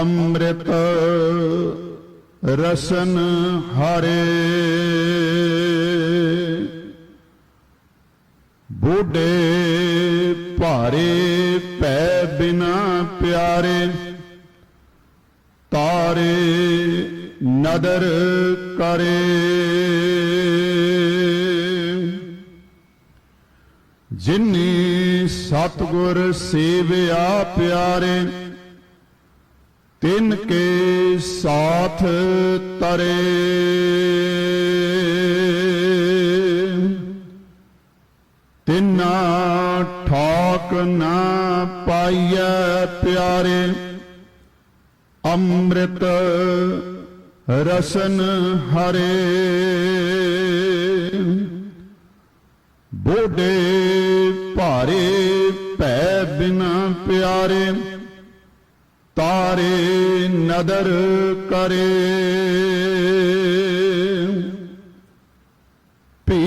ਅੰਮ੍ਰਿਤ ਰਸਨ ਹਰੇ। ਬੁੱਢੇ ਭਾਰੇ ਪੈ ਬਿਨਾ ਪਿਆਰੇ। ਤਾਰੇ ਨਦਰ ਕਰੇ। ਜਿਨੀ ਸਤਗੁਰ ਸੇਵਿਆ ਪਿਆਰੇ। ਤਿਨ ਕੇ ਸਾਥ ਤਰੇ। ਤਿਨਾ ਠਾਕ ਨਾ ਪਾਈਐ ਪਿਆਰੇ। ਅੰਮ੍ਰਿਤ ਰਸਨ ਹਰੇ। ਬੋਡੇ ਭਾਰੇ ਭੈ ਬਿਨਾ ਪਿਆਰੇ। ਤਾਰੇ ਨਦਰ ਕਰੇ ਭੀ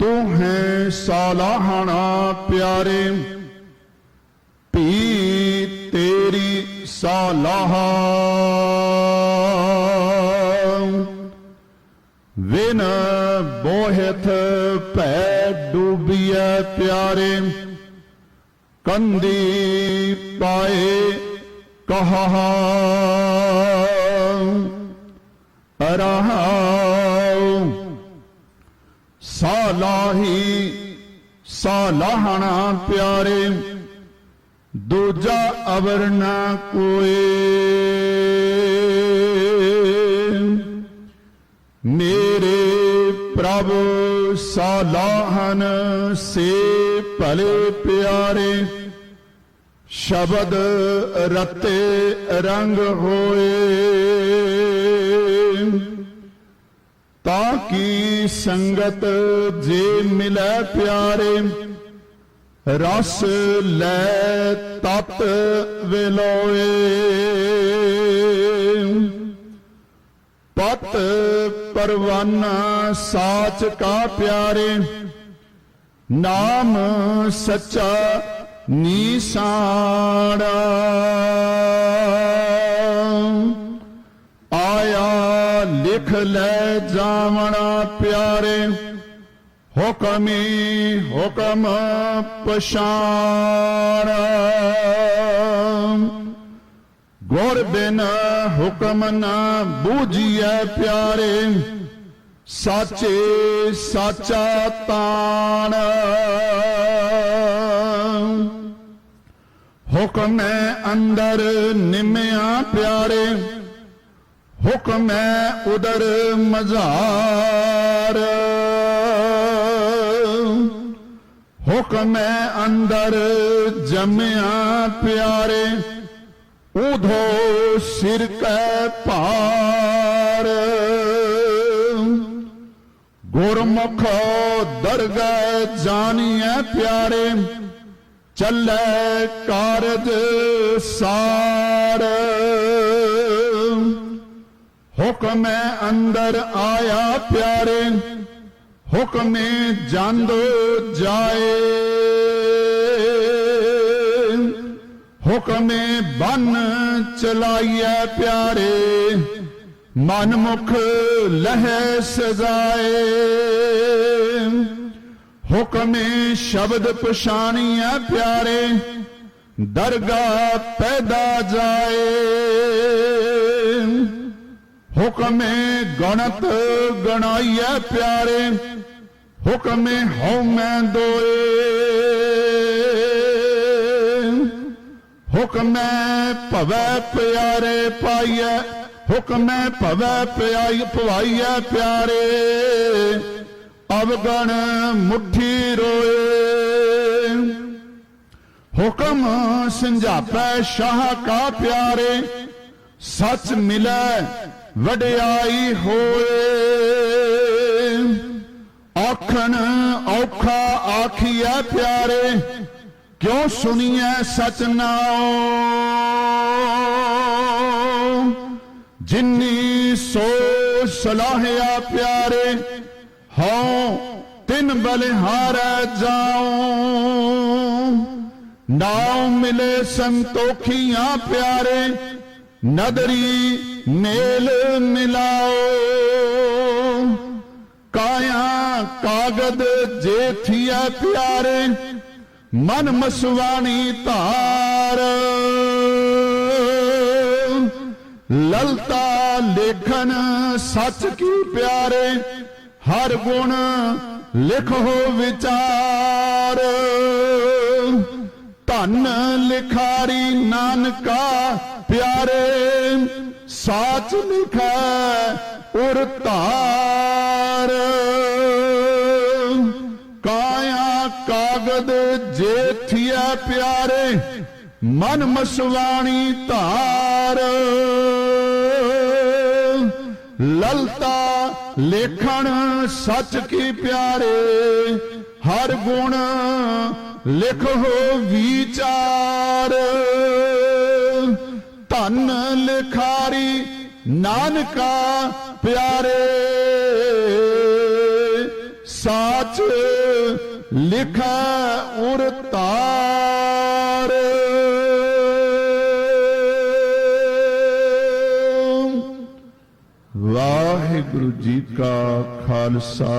ਤੂੰ ਹੈ ਸਾਲਾਹਣਾ ਪਿਆਰੇ ਭੀ ਤੇਰੀ ਸਾਲਾਹਾ ਵਿਨ ਬੋਹਿਤ ਭੈ ਡੂਬੀਐ ਪਿਆਰੇ ਕੰਦੀ ਪਾਏ ਕਹਾ ਰਹਾਉ ਸਾਲਾਹੀ ਸਾਲਾਹਣਾ ਪਿਆਰੇ। ਦੂਜਾ ਅਵਰ ਨਾ ਕੋਏ। ਮੇਰੇ ਪ੍ਰਭ ਸਾਲਾਹਨ ਸੇ ਭਲੇ ਪਿਆਰੇ, ਸ਼ਬਦ ਰਤੇ ਰੰਗ ਹੋਏ। ਤਾਂ ਕੀ ਸੰਗਤ ਜੇ ਮਿਲੈ ਪਿਆਰੇ, ਰਸ ਲੈ ਤਤ ਵਿਲੋਏ। ਪਤ ਪਰਵਾਨਾ ਸਾਚ ਕਾ ਪਿਆਰੇ। ਨਾਮ ਸੱਚਾ ਨੀਸਾੜਾ ਆਇਆ ਲਿਖ ਲੈ ਜਾਵਣਾ ਪਿਆਰੇ। ਹੁਕਮੀ ਹੁਕਮ ਪਛਾਣ। ਗੁਰ ਬਿਨ ਹੁਕਮ ਨਾ ਬੂਝੀਐ ਪਿਆਰੇ, ਸਾਚੇ ਸਾਚਾ ਤਾਣ। ਹੁਕਮੈ ਅੰਦਰ ਨਿਮਿਆ ਪਿਆਰੇ, ਹੁਕਮੈ ਉਦਰ ਮਜ਼ਾਰ। ਹੁਕਮੈ ਅੰਦਰ ਜਮਿਆ ਪਿਆਰੇ ਉਧੋ ਸਿਰ ਕੈ ਭਾਰ। ਗੁਰਮੁਖ ਦਰਗਹਿ ਜਾਣੀਐ ਪਿਆਰੇ, ਚੱਲੇ ਕਾਰਜ ਸਾਰ। ਹੁਕਮੇ ਅੰਦਰ ਆਇਆ ਪਿਆਰੇ, ਹੁਕਮੇ ਜਾਂਦੋ ਜਾਏ। ਹੁਕਮੇ ਬਨ ਚਲਾਈਐ ਪਿਆਰੇ ਮਨ ਮੁਖ ਲਹਿ ਸਜਾਏ। ਹੁਕਮੇ ਸ਼ਬਦ ਪਛਾਣੀਐ ਪਿਆਰੇ, ਦਰਗਾਹ ਪੈਦਾ ਜਾਏ। ਹੁਕਮੇ ਗਣਤ ਗਣਾਈਐ ਪਿਆਰੇ, ਹੁਕਮੇ ਹਉ ਮੈਂ ਦੋਏ। ਹੁਕਮੈ ਭਵੈ ਪਿਆਰੇ ਪਾਈਐ, ਹੁਕਮੈ ਭਵੈ ਪਿਆਈ ਭਵਾਈਐ ਪਿਆਰੇ, ਅਵਗਣ ਮੁਠੀ ਰੋਏ। ਹੁਕਮ ਸੰਝਾਪੈ ਸ਼ਾਹ ਕਾ ਪਿਆਰੇ, ਸੱਚ ਮਿਲੈ ਵਡਿਆਈ ਹੋਏ। ਆਖਣ ਔਖਾ ਆਖੀਐ ਪਿਆਰੇ ਕਿਉ ਸੁਣੀਐ ਸਚ ਨਾਉ ਜਿਨੀ ਸੋ ਸਲਾਹਿਆ ਪਿਆਰੇ ਹਉ ਤਿਨ ਬਲਿਹਾਰੈ ਜਾਉ ਨਾਉ ਮਿਲੇ ਸੰਤੋਖੀਆਂ ਪਿਆਰੇ ਨਦਰੀ ਮੇਲ ਮਿਲਾਓ ਕਾਇਆ ਕਾਗਦ ਜੇਥੀਆ ਪਿਆਰੇ ਮਨ ਮਸਵਾਣੀ ਧਾਰ। ਲਲਤਾ ਲੇਖਨ ਸੱਚ ਕੀ ਪਿਆਰੇ, ਹਰ ਗੁਣ ਲਿਖੋ ਵਿਚਾਰ। ਧਨ ਲਿਖਾਰੀ ਨਾਨਕਾ ਪਿਆਰੇ, ਸਾਚ ਲਿਖੈ ਉਰ ਧਾਰ। ਕਾਗਦ ਕਾਗਦ ਜੇਥੀਆ ਪਿਆਰੇ, ਮਨ ਮਸਵਾਣੀ ਧਾਰ। ਲਲਤਾ ਲੇਖਣ ਸੱਚ ਕੀ ਪਿਆਰੇ, ਹਰ ਗੁਣ ਲਿਖੋ ਵਿਚਾਰ। ਧੰਨ ਲਿਖਾਰੀ ਨਾਨਕਾ ਪਿਆਰੇ, ਸਾਚ ਲਿਖੈ ਉਰ ਤਾਰ। ਵਾਹਿਗੁਰੂ ਜੀ ਕਾ ਖਾਲਸਾ,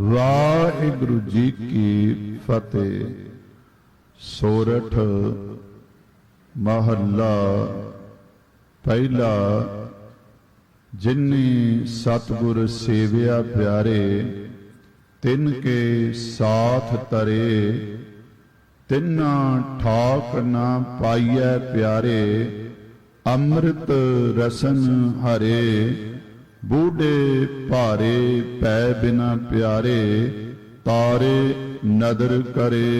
ਵਾਹਿਗੁਰੂ ਜੀ ਕੀ ਫਤਿਹ। ਸੋਰਠ ਮਹੱਲਾ ਪਹਿਲਾ ਜਿਨਨੀ ਸਤਗੁਰ ਸੇਵਿਆ ਪਿਆਰੇ ਤਿਨ ਕੇ ਸਾਥ ਤਰੇ ਤਿਨਾ ਠਾਕ ਨਾ ਪਾਈਐ ਪਿਆਰੇ, ਅੰਮ੍ਰਿਤ ਰਸਨ ਹਰੇ, ਬੂਢੇ ਭਾਰੇ ਪੈ ਬਿਨਾ ਪਿਆਰੇ, ਤਾਰੇ ਨਦਰ ਕਰੇ।